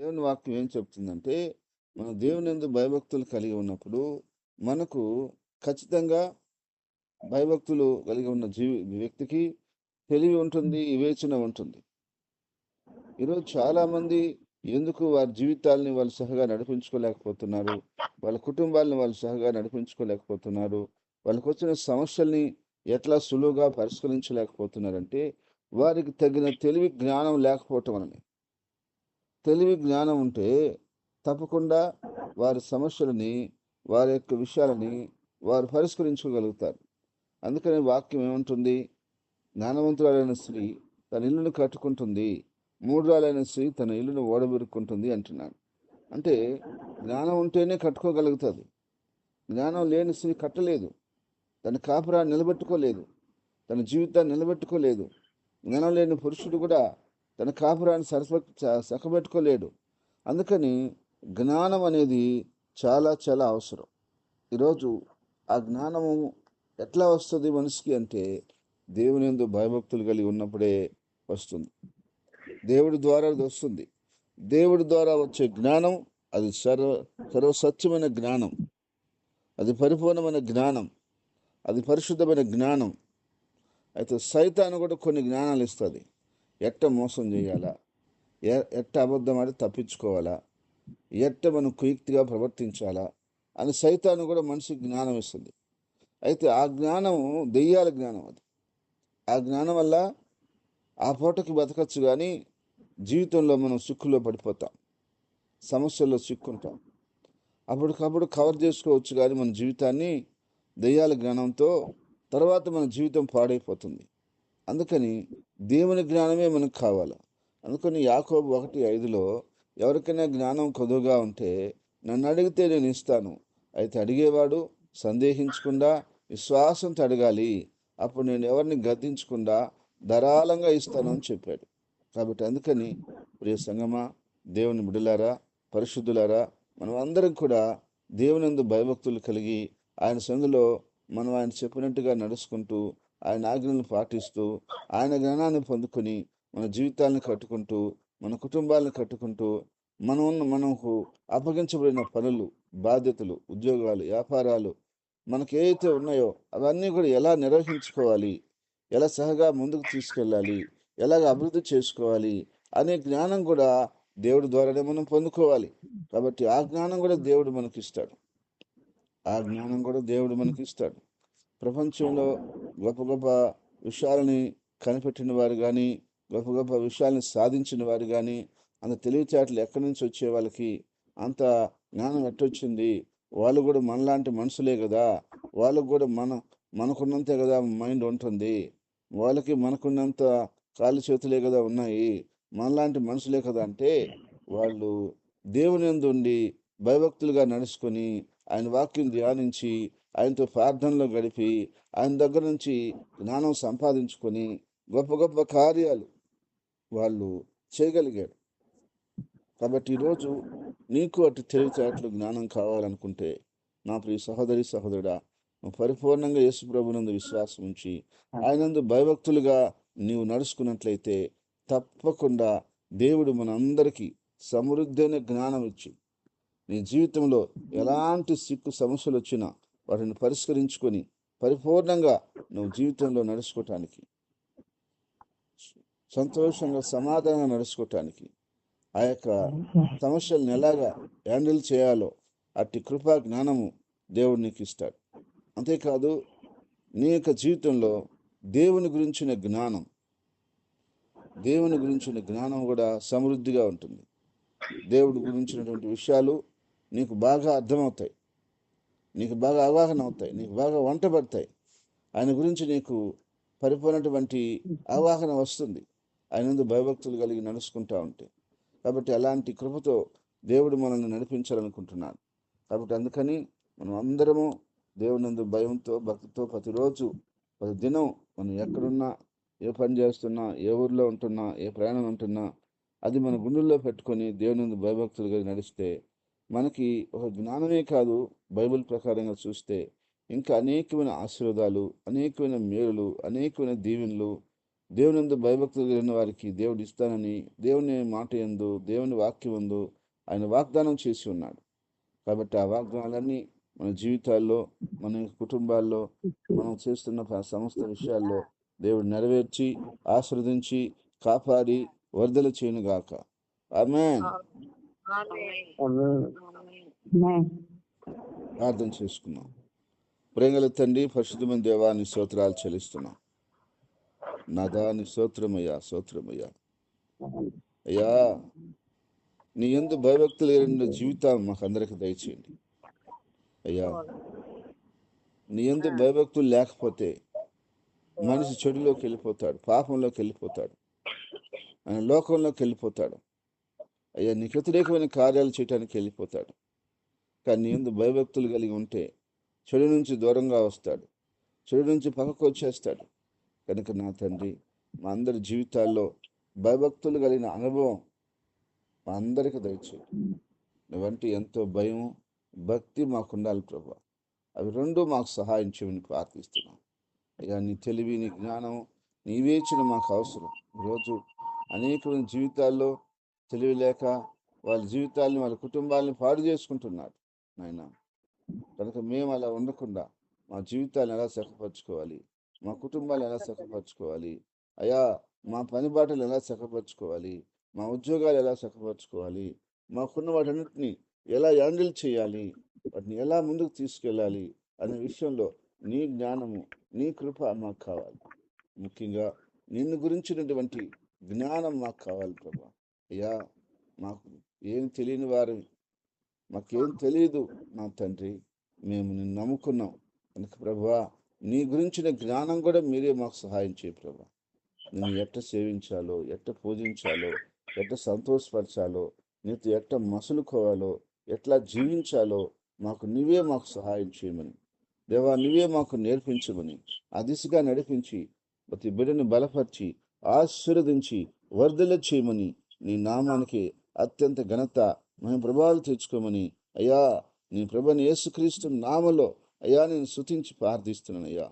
దేవుని వాక్యం ఏం చెప్తుందంటే మన దేవుని ఎందు భయభక్తులు కలిగి ఉన్నప్పుడు మనకు ఖచ్చితంగా భయభక్తులు కలిగి ఉన్న జీవి వ్యక్తికి తెలివి ఉంటుంది వివేచన ఉంటుంది. ఈరోజు చాలామంది ఎందుకు వారి జీవితాలని వాళ్ళు సహగా నడిపించుకోలేకపోతున్నారు? వాళ్ళ కుటుంబాలను వాళ్ళు సహగా నడిపించుకోలేకపోతున్నారు? వాళ్ళకు వచ్చిన సమస్యల్ని ఎట్లా సులువుగా పరిష్కరించలేకపోతున్నారంటే వారికి తగిన తెలివి జ్ఞానం లేకపోవటం అని తెలివి జ్ఞానం ఉంటే తప్పకుండా వారి సమస్యలని వారి యొక్క విషయాలని వారు పరిష్కరించుకోగలుగుతారు. అందుకని వాక్యం ఏముంటుంది? జ్ఞానవంతురాలైన స్త్రీ తన ఇల్లును కట్టుకుంటుంది మూడురాలైన స్త్రీ తన ఇల్లును ఓడబెరుక్కుంటుంది అంటున్నాడు. అంటే జ్ఞానం ఉంటేనే కట్టుకోగలుగుతుంది. జ్ఞానం లేని స్త్రీ కట్టలేదు. తన కాపురాన్ని నిలబెట్టుకోలేదు. తన జీవితాన్ని నిలబెట్టుకోలేదు. జ్ఞానం లేని పురుషుడు కూడా తన కాపురాన్ని సరస్వ సఖబెట్టుకోలేడు అందుకని జ్ఞానం అనేది చాలా చాలా అవసరం. ఈరోజు ఆ జ్ఞానము ఎట్లా వస్తుంది మనిషికి అంటే దేవుని ఎందు భయభక్తులు కలిగి ఉన్నప్పుడే వస్తుంది. దేవుడి ద్వారా అది వస్తుంది. దేవుడి ద్వారా వచ్చే జ్ఞానం అది సర్వ సర్వసత్యమైన జ్ఞానం. అది పరిపూర్ణమైన జ్ఞానం. అది పరిశుద్ధమైన జ్ఞానం. అయితే సైతాన్ని కూడా కొన్ని జ్ఞానాలు ఇస్తుంది. ఎట్ట మోసం చేయాలా? ఎ- ఎట్ట అబద్ధం ఆడి తప్పించుకోవాలా? ఎట్ట మనం కుయుక్తిగా ప్రవర్తించాలా? అని సైతాన్ని కూడా మనిషికి జ్ఞానం ఇస్తుంది. అయితే ఆ జ్ఞానం దెయ్యాల జ్ఞానం అది. ఆ జ్ఞానం వల్ల ఆ పూటకి బతకచ్చు కానీ జీవితంలో మనం సిక్కులో పడిపోతాం. సమస్యల్లో చిక్కుంటాం అప్పటికప్పుడు కవర్ చేసుకోవచ్చు కానీ మన జీవితాన్ని దెయ్యాల జ్ఞానంతో తర్వాత మన జీవితం పాడైపోతుంది. అందుకని దేవుని జ్ఞానమే మనకు కావాలి? అనుకుని యాకోబు ఒకటి ఐదులో ఎవరికైనా జ్ఞానం కొదువుగా ఉంటే నన్ను అడిగితే నేను ఇస్తాను. అయితే అడిగేవాడు సందేహించకుండా విశ్వాసంతో అడగాలి అప్పుడు నేను ఎవరిని గద్దించకుండా ధారాళంగా ఇస్తాను అని చెప్పాడు. కాబట్టి అందుకని ప్రియ సంగమా దేవుని బిడలారా పరిశుద్ధులారా మనం అందరం కూడా దేవునందు భయభక్తులు కలిగి ఆయన సందులో మనం ఆయన చెప్పినట్టుగా నడుచుకుంటూ ఆయన ఆజ్ఞలను పాటిస్తూ ఆయన జ్ఞానాన్ని పొందుకొని మన జీవితాలను కట్టుకుంటూ మన కుటుంబాలను కట్టుకుంటూ మనం ఉన్న- మనకు అప్పగించబడిన పనులు బాధ్యతలు ఉద్యోగాలు వ్యాపారాలు మనకి ఏవైతే ఉన్నాయో అవన్నీ కూడా ఎలా నిర్వహించుకోవాలి? ఎలా సహగా ముందుకు తీసుకెళ్ళాలి? ఎలాగ అభివృద్ధి చేసుకోవాలి? అనే జ్ఞానం కూడా దేవుడి ద్వారానే మనం పొందుకోవాలి. కాబట్టి ఆ జ్ఞానం కూడా దేవుడు మనకి ఇస్తాడు ఆ జ్ఞానం కూడా దేవుడు మనకి ఇస్తాడు ప్రపంచంలో గొప్ప గొప్ప విషయాలని కనిపెట్టిన వారు కానీ గొప్ప గొప్ప విషయాల్ని సాధించిన వారు కానీ అంత తెలివితేటలు ఎక్కడి నుంచి వచ్చే వాళ్ళకి అంత జ్ఞానం ఎట్టొచ్చింది? వాళ్ళు కూడా మనలాంటి మనుషులే కదా. వాళ్ళకు కూడా మన మనకున్నంతే కదా మైండ్ ఉంటుంది. వాళ్ళకి మనకున్నంత కాళ్ళు చేతులే కదా ఉన్నాయి. మనలాంటి మనుషులే కదా అంటే వాళ్ళు దేవుని ఉండి భయభక్తులుగా నడుచుకొని ఆయన వాక్యం ధ్యానించి ఆయనతో ప్రార్థనలో గడిపి ఆయన దగ్గర నుంచి జ్ఞానం సంపాదించుకొని గొప్ప గొప్ప కార్యాలు వాళ్ళు చేయగలిగాడు కాబట్టి ఈరోజు నీకు అటు తెలివితేటలు జ్ఞానం కావాలనుకుంటే నా ప్రియ సహోదరి సహోదరుడా పరిపూర్ణంగా యేసు ప్రభునందు విశ్వాసం ఉంచి ఆయనందు భయభక్తులుగా నీవు నడుచుకున్నట్లయితే తప్పకుండా దేవుడు మనందరికీ సమృద్ధైన జ్ఞానం ఇచ్చి నీ జీవితంలో ఎలాంటి సిక్కు సమస్యలు వచ్చినా వాటిని పరిష్కరించుకొని పరిపూర్ణంగా నువ్వు జీవితంలో నడుచుకోవటానికి సంతోషంగా సమాధానంగా నడుచుకోవటానికి ఆ యొక్క సమస్యలను ఎలాగా హ్యాండిల్ చేయాలో అట్టి కృపా జ్ఞానము దేవుడు నీకు ఇస్తాడు. అంతేకాదు నీ యొక్క జీవితంలో దేవుని గురించిన జ్ఞానం దేవుని గురించిన జ్ఞానం కూడా సమృద్ధిగా ఉంటుంది. దేవుడి గురించినటువంటి విషయాలు నీకు బాగా అర్థమవుతాయి. నీకు బాగా అవగాహన అవుతాయి నీకు బాగా వంట పడతాయి. ఆయన గురించి నీకు పరిపూర్ణటువంటి అవగాహన వస్తుంది. ఆయన ముందు భయభక్తులు కలిగి నడుచుకుంటా ఉంటే. కాబట్టి అలాంటి కృపతో దేవుడు మనల్ని నడిపించాలనుకుంటున్నాడు. కాబట్టి అందుకని మనం అందరము దేవునందు భయంతో భక్తితో ప్రతిరోజు ప్రతి దినం మనం ఎక్కడున్నా ఏ పని చేస్తున్నా ఏ ఊర్లో ఉంటున్నా ఏ ప్రయాణం ఉంటున్నా అది మన గుండెల్లో పెట్టుకొని దేవునందు భయభక్తులు కలిగి నడిస్తే మనకి ఒక జ్ఞానమే కాదు బైబిల్ ప్రకారంగా చూస్తే. ఇంకా అనేకమైన ఆశీర్వాదాలు అనేకమైన మేలులు అనేకమైన దీవెనలు. దేవుని ఎందు భయభక్తులు కలిగిన వారికి దేవుడు ఇస్తానని దేవుని మాట ఎందు దేవుని వాక్యం ఎందు ఆయన వాగ్దానం చేసి ఉన్నాడు. కాబట్టి ఆ వాగ్దానాలన్నీ మన జీవితాల్లో మన కుటుంబాల్లో మనం చేస్తున్న సమస్త విషయాల్లో దేవుడు నెరవేర్చి ఆశీర్వదించి కాపాడి వర్ధల చేయనుగాక ఆమెన్. ప్రార్థన చేసుకున్నాం ప్రేంగల తండ్రి పరిశుద్ధమైన దేవాన్ని స్తోత్రాలు చెల్లిస్తున్నాం. నాదాని స్తోత్రమయ్యా స్తోత్రమయ్యా. అయ్యా నీ ఎందు భయభక్తులు కలిగిన జీవితం మాకు అందరికి దయచేయండి. అయ్యా నీ ఎందు భయభక్తులు లేకపోతే మనిషి చెడులోకి వెళ్ళిపోతాడు పాపంలోకి వెళ్ళిపోతాడు ఆయన లోకంలోకి వెళ్ళిపోతాడు. అయ్యా నీకు వ్యతిరేకమైన కార్యాలు చేయటానికి వెళ్ళిపోతాడు. కానీ నీ ఎందు భయభక్తులు కలిగి ఉంటే చెడు నుంచి దూరంగా వస్తాడు. చెడు నుంచి పక్కకు వచ్చేస్తాడు. కనుక నా తండ్రి మా అందరి జీవితాల్లో భయభక్తులు కలిగిన అనుభవం మా అందరికి దయచేయి. నువ్వంటే ఎంతో భయం భక్తి మాకు ఉండాలి ప్రభా. అవి రెండు మాకు సహాయం చేయమని ప్రార్థిస్తున్నాం. అయ్యా నీ తెలివి నీ జ్ఞానం నీవే మాకు అవసరం. ఈరోజు అనేకమైన జీవితాల్లో తెలివి లేక వాళ్ళ జీవితాలని వాళ్ళ కుటుంబాలని పాడు చేసుకుంటున్నారు నాయన. కనుక మేము అలా ఉండకుండా మా జీవితాలను ఎలా చక్కపరచుకోవాలి మా కుటుంబాలు ఎలా చక్కపరచుకోవాలి అయా మా పని బాటలు ఎలా చక్కపరచుకోవాలి మా ఉద్యోగాలు ఎలా చక్కపరచుకోవాలి మాకున్న వాటన్నిటిని ఎలా హ్యాండిల్ చేయాలి? వాటిని ఎలా ముందుకు తీసుకెళ్ళాలి? అనే విషయంలో నీ జ్ఞానము నీ కృప మాకు కావాలి. ముఖ్యంగా నిన్ను గురించినటువంటి జ్ఞానం మాకు కావాలి ప్రభా. అయ్యా మాకు ఏం తెలియని వారు మాకేం తెలియదు నా తండ్రి మేము నిన్ను నమ్ముకున్నాం. కనుక ప్రభా నీ గురించిన జ్ఞానం కూడా మీరే మాకు సహాయం చేయ ప్రభా నేను ఎట్ట సేవించాలో ఎట్ట పూజించాలో ఎట్ట సంతోషపరచాలో నీతో ఎట్ట మసులుకోవాలో ఎట్లా జీవించాలో మాకు నువ్వే మాకు సహాయం చేయమని. దేవా నువ్వే మాకు నేర్పించమని ఆ దిశగా నడిపించి ప్రతి బిడ్డను బలపరిచి ఆశీర్వదించి వర్ధల చేయమని నీ నామానికి అత్యంత ఘనత మేము ప్రభావాలు తెచ్చుకోమని. అయ్యా నీ ప్రభని యేసుక్రీస్తు నామలో అయ్యా నేను శుతించి ప్రార్థిస్తున్నాను అయ్యా